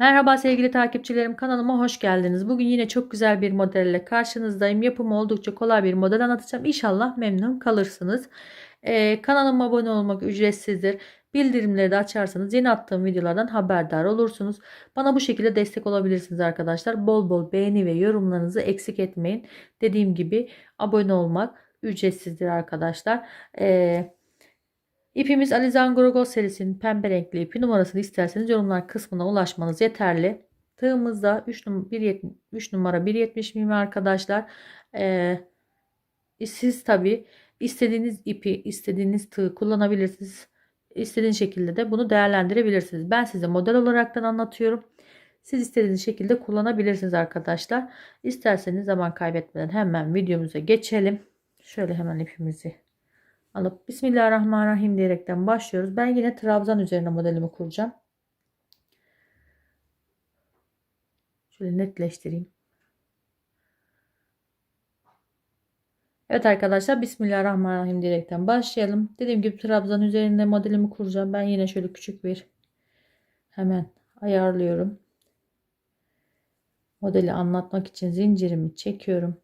Merhaba sevgili takipçilerim kanalıma hoş geldiniz. Bugün yine çok güzel bir modelle karşınızdayım. Yapımı oldukça kolay bir model anlatacağım. İnşallah memnun kalırsınız. Ee, kanalıma abone olmak ücretsizdir. Bildirimleri de açarsanız yeni attığım videolardan haberdar olursunuz. Bana bu şekilde destek olabilirsiniz arkadaşlar. Bol bol beğeni ve yorumlarınızı eksik etmeyin. Dediğim gibi abone olmak ücretsizdir arkadaşlar. Ee, İpimiz Alizan Gorgol serisinin pembe renkli ipi numarasını isterseniz yorumlar kısmına ulaşmanız yeterli. Tığımızda 3, num 1, 3 numara 1.70 mm arkadaşlar. Ee, siz tabi istediğiniz ipi istediğiniz tığ kullanabilirsiniz. İstediğiniz şekilde de bunu değerlendirebilirsiniz. Ben size model olaraktan anlatıyorum. Siz istediğiniz şekilde kullanabilirsiniz arkadaşlar. İsterseniz zaman kaybetmeden hemen videomuza geçelim. Şöyle hemen ipimizi alıp Bismillahirrahmanirrahim diyerekten başlıyoruz. Ben yine trabzan üzerine modelimi kuracağım. Şöyle netleştireyim. Evet arkadaşlar Bismillahirrahmanirrahim diyerekten başlayalım. Dediğim gibi trabzan üzerinde modelimi kuracağım. Ben yine şöyle küçük bir hemen ayarlıyorum. Modeli anlatmak için zincirimi çekiyorum.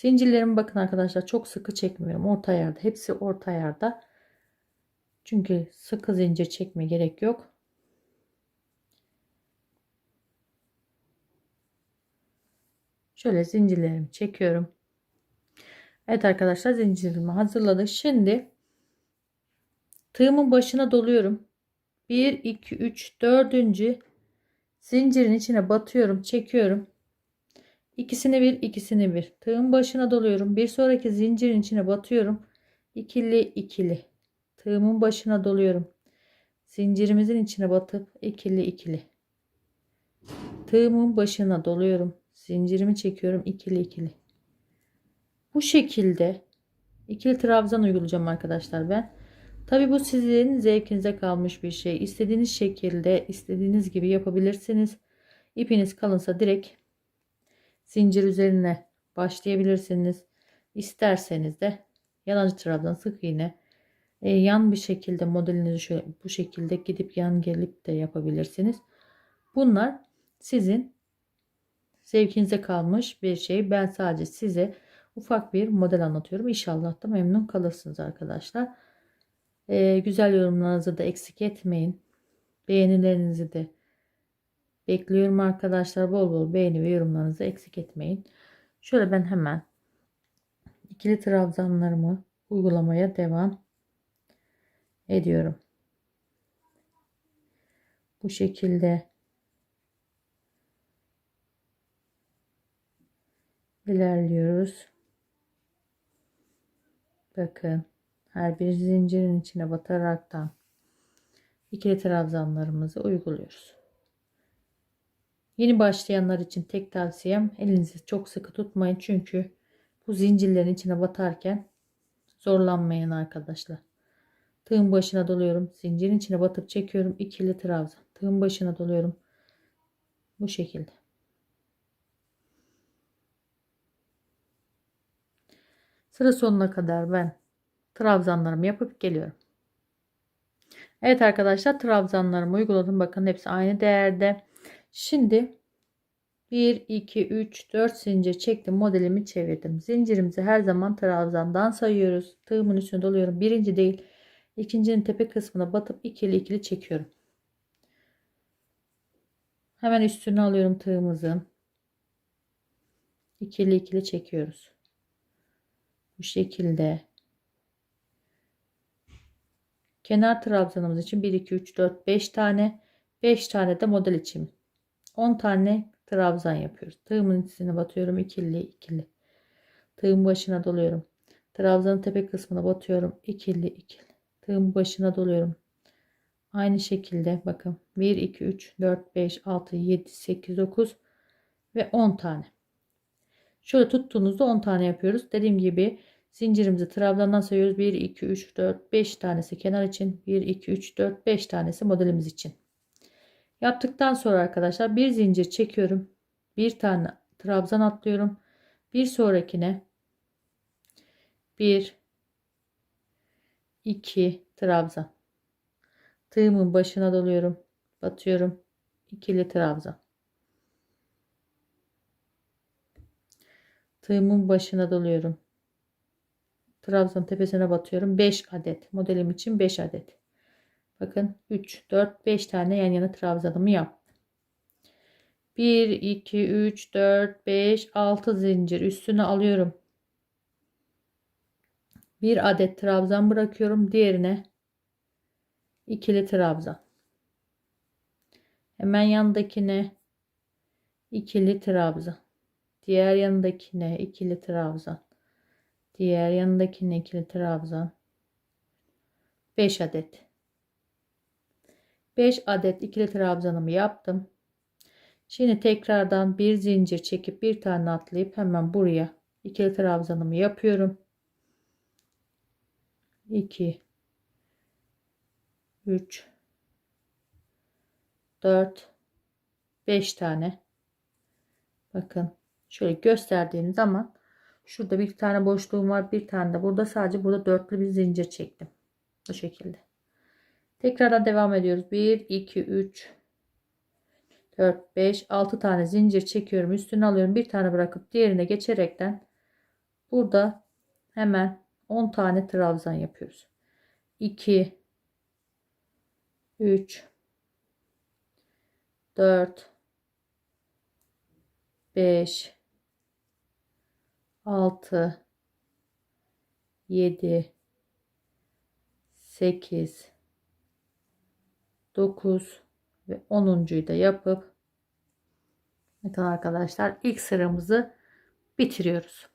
Zincirlerimi bakın arkadaşlar çok sıkı çekmiyorum. Orta yerde. Hepsi orta yerde. Çünkü sıkı zincir çekme gerek yok. Şöyle zincirlerimi çekiyorum. Evet arkadaşlar zincirimi hazırladık. Şimdi tığımın başına doluyorum. 1 2 3 4. zincirin içine batıyorum, çekiyorum. İkisini bir, ikisini bir. Tığın başına doluyorum. Bir sonraki zincirin içine batıyorum. İkili ikili. Tığımın başına doluyorum. Zincirimizin içine batıp ikili ikili. Tığımın başına doluyorum. Zincirimi çekiyorum ikili ikili. Bu şekilde ikili trabzan uygulayacağım arkadaşlar ben. Tabi bu sizin zevkinize kalmış bir şey. İstediğiniz şekilde, istediğiniz gibi yapabilirsiniz. İpiniz kalınsa direkt zincir üzerine başlayabilirsiniz. İsterseniz de yalancı trabzan sık iğne e, yan bir şekilde modelinizi şöyle bu şekilde gidip yan gelip de yapabilirsiniz. Bunlar sizin zevkinize kalmış bir şey. Ben sadece size ufak bir model anlatıyorum. İnşallah da memnun kalırsınız arkadaşlar. E, güzel yorumlarınızı da eksik etmeyin. Beğenilerinizi de Bekliyorum arkadaşlar. Bol bol beğeni ve yorumlarınızı eksik etmeyin. Şöyle ben hemen ikili trabzanlarımı uygulamaya devam ediyorum. Bu şekilde ilerliyoruz. Bakın her bir zincirin içine bataraktan ikili trabzanlarımızı uyguluyoruz. Yeni başlayanlar için tek tavsiyem elinizi çok sıkı tutmayın. Çünkü bu zincirlerin içine batarken zorlanmayın arkadaşlar. Tığın başına doluyorum. Zincirin içine batıp çekiyorum. ikili trabzan. Tığın başına doluyorum. Bu şekilde. Sıra sonuna kadar ben trabzanlarımı yapıp geliyorum. Evet arkadaşlar trabzanlarımı uyguladım. Bakın hepsi aynı değerde. Şimdi 1 2 3 4 zincir çektim modelimi çevirdim. Zincirimizi her zaman trabzandan sayıyoruz. Tığımın üstüne doluyorum. Birinci değil ikincinin tepe kısmına batıp ikili ikili çekiyorum. Hemen üstüne alıyorum tığımızın ikili ikili çekiyoruz. Bu şekilde. Kenar trabzanımız için 1 2 3 4 5 tane. 5 tane de model için 10 tane trabzan yapıyoruz. Tığımın içine batıyorum ikili ikili. Tığın başına doluyorum. Trabzanın tepe kısmına batıyorum ikili ikili. Tığın başına doluyorum. Aynı şekilde bakın 1 2 3 4 5 6 7 8 9 ve 10 tane. Şöyle tuttuğunuzda 10 tane yapıyoruz. Dediğim gibi zincirimizi trabzandan sayıyoruz. 1 2 3 4 5 tanesi kenar için, 1 2 3 4 5 tanesi modelimiz için. Yaptıktan sonra arkadaşlar bir zincir çekiyorum. Bir tane trabzan atlıyorum. Bir sonrakine bir iki trabzan. Tığımın başına doluyorum. Batıyorum. İkili trabzan. Tığımın başına doluyorum. Trabzan tepesine batıyorum. 5 adet. Modelim için 5 adet. Bakın 3, 4, 5 tane yan yana trabzanımı yaptım. 1, 2, 3, 4, 5, 6 zincir üstüne alıyorum. Bir adet trabzan bırakıyorum. Diğerine ikili trabzan. Hemen yandakine ikili trabzan. Diğer yanındakine ikili trabzan. Diğer yanındakine ikili trabzan. 5 adet. 5 adet ikili trabzanımı yaptım. Şimdi tekrardan bir zincir çekip bir tane atlayıp hemen buraya ikili trabzanımı yapıyorum. 2 3 4 5 tane bakın şöyle gösterdiğim zaman şurada bir tane boşluğum var bir tane de burada sadece burada dörtlü bir zincir çektim bu şekilde tekrardan devam ediyoruz. 1 2 3 4 5 6 tane zincir çekiyorum. Üstüne alıyorum. Bir tane bırakıp diğerine geçerekten burada hemen 10 tane trabzan yapıyoruz. 2 3 4 5 6 7 8 9 ve 10'uncuyu da yapıp bakın arkadaşlar ilk sıramızı bitiriyoruz.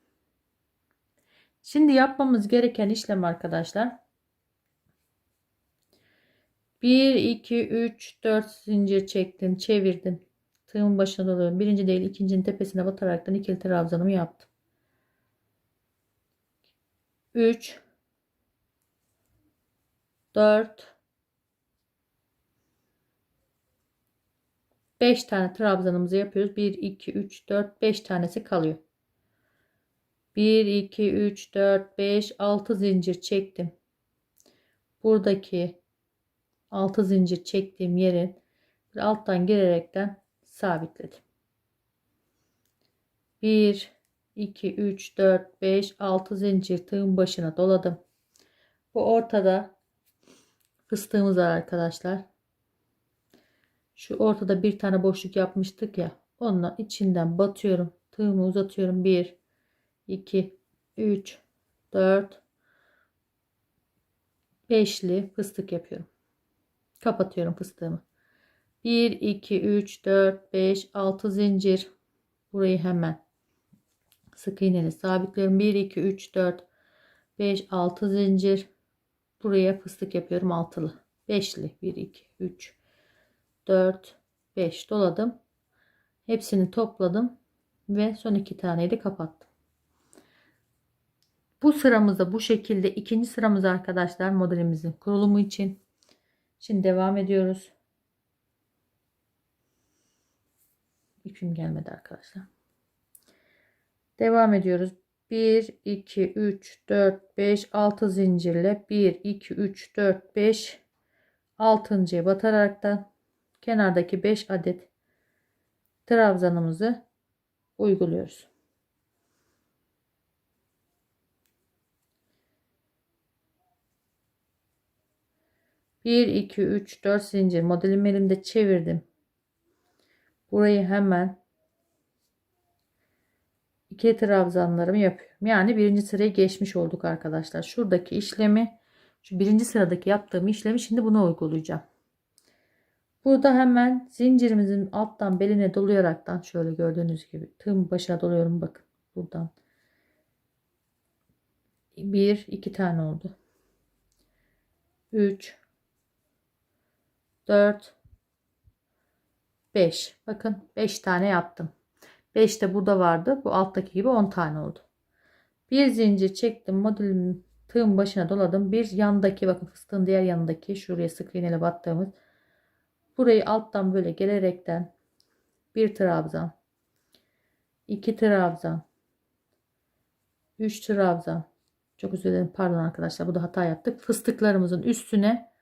Şimdi yapmamız gereken işlem arkadaşlar. 1 2 3 4 zincir çektim çevirdim. Tığımın başına doluyorum birinci değil ikincinin tepesine bataraktan ikili trabzanımı yaptım. 3 4 5 tane trabzanımızı yapıyoruz 1 2 3 4 5 tanesi kalıyor 1 2 3 4 5 6 zincir çektim buradaki 6 zincir çektiğim yerin alttan girerekten sabitledim. 1 2 3 4 5 6 zincir tığın başına doladım. Bu ortada fıstığımız var arkadaşlar. Şu ortada bir tane boşluk yapmıştık ya. Onunla içinden batıyorum. Tığımı uzatıyorum. 1 2 3 4 5'li fıstık yapıyorum. Kapatıyorum fıstığımı. 1, 2, 3, 4, 5, 6 zincir. Burayı hemen sık iğneli sabitliyorum. 1, 2, 3, 4, 5, 6 zincir. Buraya fıstık yapıyorum altılı. Beşli. 1, 2, 3, 4, 5 doladım. Hepsini topladım. Ve son iki taneyi de kapattım. Bu sıramızda bu şekilde ikinci sıramız arkadaşlar modelimizin kurulumu için Şimdi devam ediyoruz. İpim gelmedi arkadaşlar. Devam ediyoruz. 1, 2, 3, 4, 5, 6 zincirle 1, 2, 3, 4, 5, 6. bataraktan kenardaki 5 adet trabzanımızı uyguluyoruz. 1 2 3 4 zincir. Modelimi elimde çevirdim. Burayı hemen iki trabzanlarımı yapıyorum. Yani birinci sırayı geçmiş olduk arkadaşlar. Şuradaki işlemi şu birinci sıradaki yaptığım işlemi şimdi buna uygulayacağım burada hemen zincirimizin alttan beline dolayaraktan şöyle gördüğünüz gibi tığım başına doluyorum bakın buradan. Bir iki tane oldu. 3 4 5 bakın 5 tane yaptım. 5 de burada vardı. Bu alttaki gibi 10 tane oldu. Bir zincir çektim modelimin tığın başına doladım. Bir yandaki bakın fıstığın diğer yanındaki şuraya sık iğneyle battığımız burayı alttan böyle gelerekten bir trabzan 2 trabzan 3 trabzan çok özür dilerim pardon arkadaşlar bu da hata yaptık fıstıklarımızın üstüne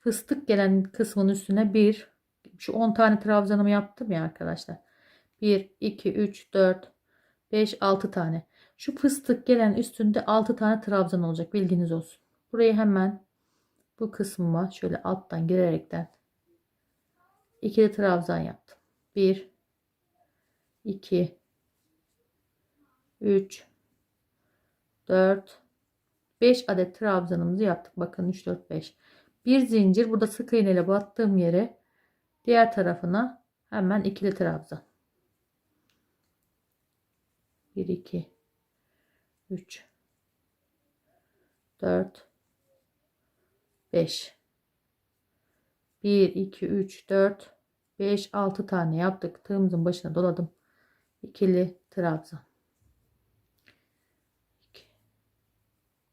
fıstık gelen kısmın üstüne bir şu 10 tane trabzanımı yaptım ya arkadaşlar. 1 2 3 4 5 6 tane. Şu fıstık gelen üstünde 6 tane trabzan olacak bilginiz olsun. Burayı hemen bu kısmıma şöyle alttan girerekten ikili trabzan yaptım. 1 2 3 4 5 adet trabzanımızı yaptık. Bakın 3 4 5. Bir zincir burada sık iğne ile battığım yere diğer tarafına hemen ikili trabzan. 1 2 3 4 5 1 2 3 4 5 6 tane yaptık. Tığımızın başına doladım. İkili trabzan. 2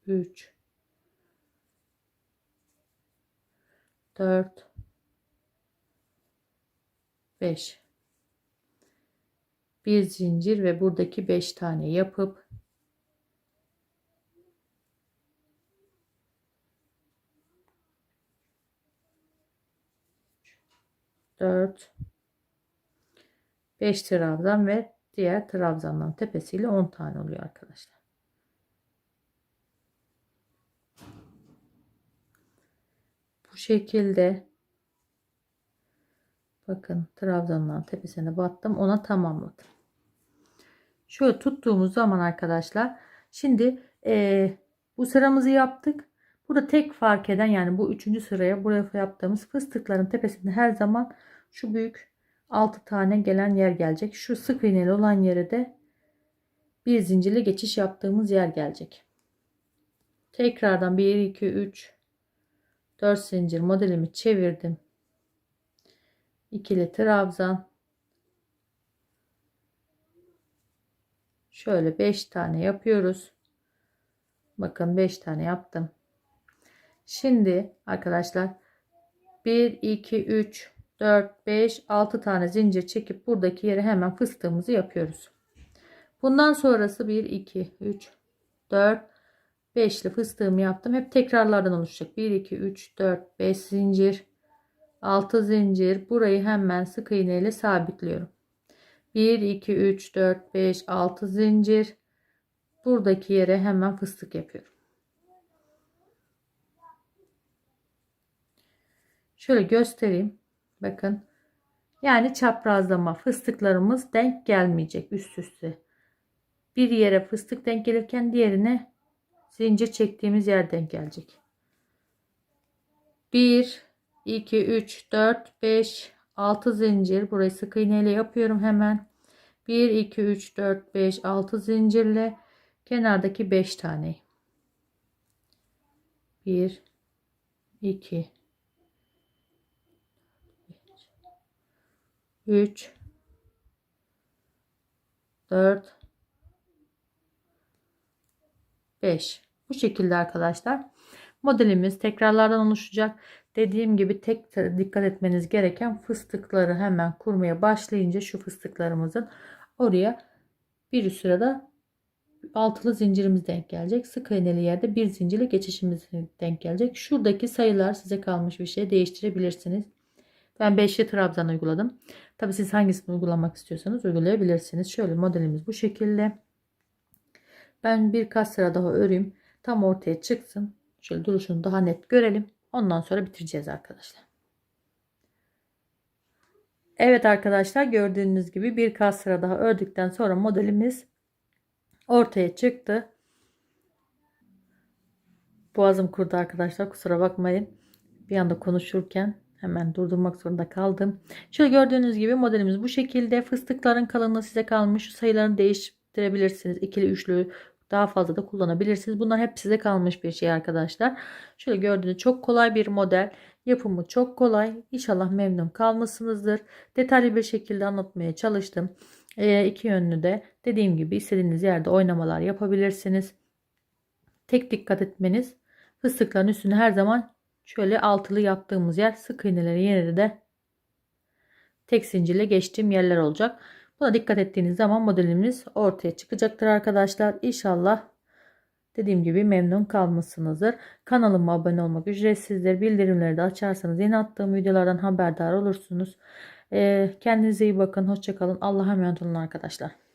3 4 5 bir zincir ve buradaki 5 tane yapıp dört beş trabzan ve diğer trabzanların tepesiyle 10 tane oluyor arkadaşlar. Bu şekilde bakın trabzanların tepesine battım ona tamamladım. Şöyle tuttuğumuz zaman arkadaşlar şimdi e, bu sıramızı yaptık. Burada tek fark eden yani bu üçüncü sıraya buraya yaptığımız fıstıkların tepesinde her zaman şu büyük 6 tane gelen yer gelecek. Şu sık iğneli olan yere de bir zincirli geçiş yaptığımız yer gelecek. Tekrardan 1 2 3 4 zincir modelimi çevirdim. İkili trabzan. Şöyle 5 tane yapıyoruz. Bakın 5 tane yaptım. Şimdi arkadaşlar 1 2 3 4 5 6 tane zincir çekip buradaki yere hemen fıstığımızı yapıyoruz. Bundan sonrası 1 2 3 4 5'li fıstığımı yaptım. Hep tekrarlardan oluşacak. 1 2 3 4 5 zincir 6 zincir. Burayı hemen sık iğne ile sabitliyorum. 1 2 3 4 5 6 zincir. Buradaki yere hemen fıstık yapıyorum. Şöyle göstereyim. Bakın. Yani çaprazlama fıstıklarımız denk gelmeyecek üst üste. Bir yere fıstık denk gelirken diğerine zincir çektiğimiz yer denk gelecek. 1 2 3 4 5 6 zincir burayı sık iğne ile yapıyorum hemen. 1 2 3 4 5 6 zincirle kenardaki 5 tane. 1 2 3 4 5 bu şekilde arkadaşlar. Modelimiz tekrarlardan oluşacak. Dediğim gibi tek dikkat etmeniz gereken fıstıkları hemen kurmaya başlayınca şu fıstıklarımızın oraya bir sırada altılı zincirimiz denk gelecek. Sık iğneli yerde bir zincirle geçişimiz denk gelecek. Şuradaki sayılar size kalmış bir şey. Değiştirebilirsiniz ben 5'li trabzan uyguladım. Tabi siz hangisini uygulamak istiyorsanız uygulayabilirsiniz. Şöyle modelimiz bu şekilde. Ben birkaç sıra daha öreyim. Tam ortaya çıksın. Şöyle duruşunu daha net görelim. Ondan sonra bitireceğiz arkadaşlar. Evet arkadaşlar gördüğünüz gibi birkaç sıra daha ördükten sonra modelimiz ortaya çıktı. Boğazım kurdu arkadaşlar kusura bakmayın. Bir anda konuşurken Hemen durdurmak zorunda kaldım. Şöyle gördüğünüz gibi modelimiz bu şekilde. Fıstıkların kalınlığı size kalmış. Sayılarını değiştirebilirsiniz. İkili, üçlü daha fazla da kullanabilirsiniz. Bunlar hep size kalmış bir şey arkadaşlar. Şöyle gördüğünüz çok kolay bir model. Yapımı çok kolay. İnşallah memnun kalmışsınızdır. Detaylı bir şekilde anlatmaya çalıştım. E, iki yönlü de dediğim gibi istediğiniz yerde oynamalar yapabilirsiniz. Tek dikkat etmeniz fıstıkların üstüne her zaman Şöyle altılı yaptığımız yer sık iğneleri yine de tek zincirle geçtiğim yerler olacak. Buna dikkat ettiğiniz zaman modelimiz ortaya çıkacaktır arkadaşlar. İnşallah Dediğim gibi memnun kalmışsınızdır. Kanalıma abone olmak ücretsizdir. Bildirimleri de açarsanız yeni attığım videolardan haberdar olursunuz. Ee, kendinize iyi bakın. Hoşçakalın. Allah'a emanet olun arkadaşlar.